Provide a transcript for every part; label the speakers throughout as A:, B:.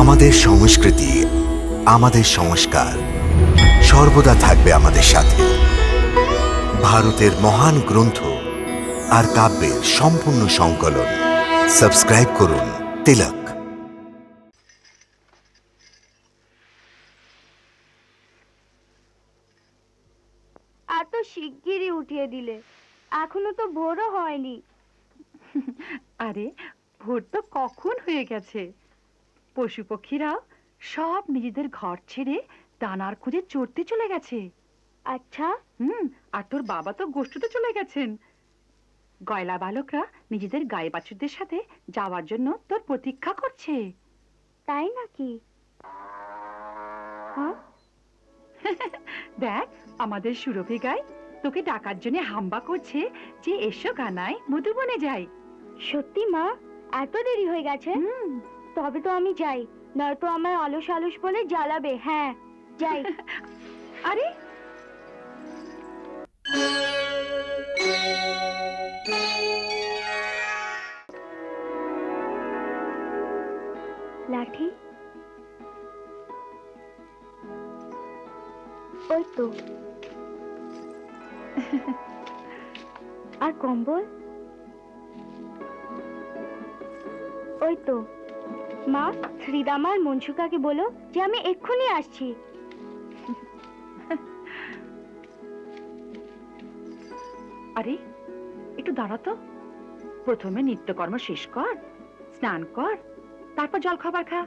A: আমাদের সংস্কৃতি আমাদের সংস্কার সর্বদা থাকবে আমাদের সাথে। ভারতের মহান গ্রন্থ আর কাব্যের সম্পূর্ণ সংকলন। সাবস্ক্রাইব করুন তিলক।
B: এত শিগগিরই উঠিয়ে দিলে। এখনও তো ভোরও হয়নি।
C: আরে ভোর তো কখন হয়ে গেছে? পশু পক্ষীরা সব নিজেদের ঘর ছেড়ে দানার খুঁজে চড়তে চলে গেছে।
B: আচ্ছা।
C: হুম আর তোর বাবা তো গোষ্ঠীতে চলে গেছেন। গয়লা বালকরা নিজেদের গায়ে বাছুরদের সাথে যাওয়ার জন্য তোর প্রতীক্ষা করছে।
B: তাই নাকি?
C: দেখ আমাদের সুরভি গায় তোকে ডাকার জন্য হাম্বা করছে যে এসো গানায় মধুবনে যাই
B: সত্যি মা এত দেরি হয়ে গেছে?
C: হুম।
B: তবে তো আমি যাই নয়তো আমার অলস অলস বলে জ্বালাবে হ্যাঁ যাই।
C: আরে!
B: লাঠি? ওই তো। আর কম্বল? ওই তো। মা শ্রীদামার মনসুকাকে বলো যে আমি এক্ষুনি আসছি।
C: আরে একটু দাঁড়া তো। প্রথমে নিত্যকর্ম শেষ কর স্নান কর তারপর জল খাবার খা।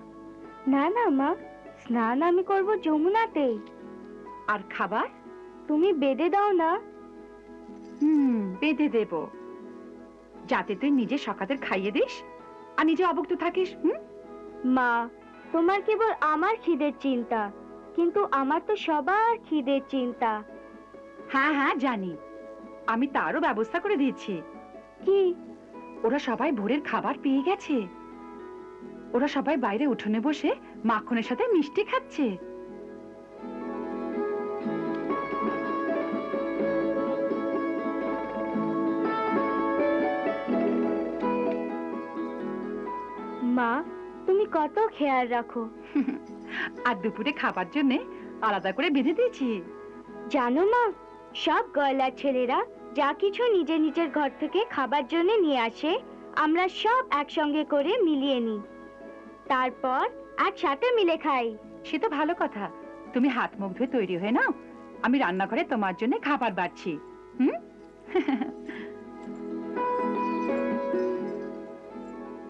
B: না না মা স্নান আমি করব যমুনাতেই।
C: আর খাবার?
B: তুমি বেঁধে দাও না।
C: হুম বেঁধে দেব। যাতে তুই নিজে সকাদের খাইয়ে দিস আর নিজে অবক্ত থাকিস হুম?
B: মা তোমার কেবল আমার খিদের চিন্তা কিন্তু আমার তো সবার খিদের চিন্তা।
C: হ্যাঁ হ্যাঁ জানি। আমি তারও ব্যবস্থা করে দিয়েছি।
B: কি?
C: ওরা সবাই ভোরের খাবার পেয়ে গেছে। ওরা সবাই বাইরে উঠোনে বসে মাখনের সাথে মিষ্টি খাচ্ছে।
B: কত খেয়াল রাখো।
C: আর দুপুরে খাবার জন্য আলাদা করে বেঁধে দিয়েছি।
B: জানো মা সব গয়লার ছেলেরা যা কিছু নিজের নিজের ঘর থেকে খাবার জন্য নিয়ে আসে আমরা সব একসঙ্গে করে মিলিয়ে নিই। তারপর একসাথে মিলে খাই।
C: সে তো ভালো কথা। তুমি হাত মুখ ধুয়ে তৈরি হয়ে নাও। আমি রান্নাঘরে তোমার জন্য খাবার বাড়ছি। হুম?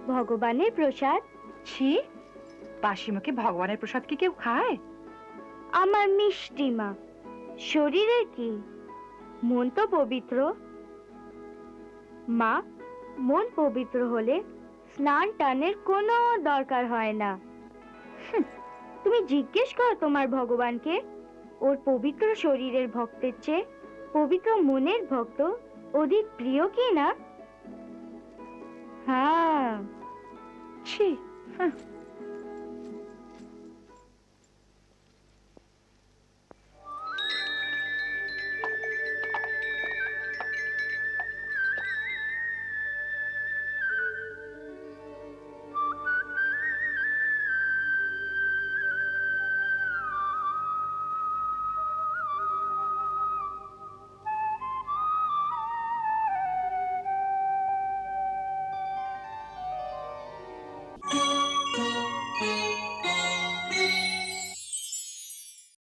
B: ভগবানের প্রসাদ
C: ছি মুখে ভগবানের প্রসাদ কি কেউ খায়?
B: আমার মিষ্টি মা, শরীরে কি? মন তো পবিত্র। মা, মন পবিত্র হলে স্নান টানের কোনো দরকার হয় না। তুমি জিজ্ঞেস করো তোমার ভগবানকে, ওর পবিত্র শরীরের ভক্তের চেয়ে পবিত্র মনের ভক্ত অধিক প্রিয় কি না? হ্যাঁ
C: ছি। Huh.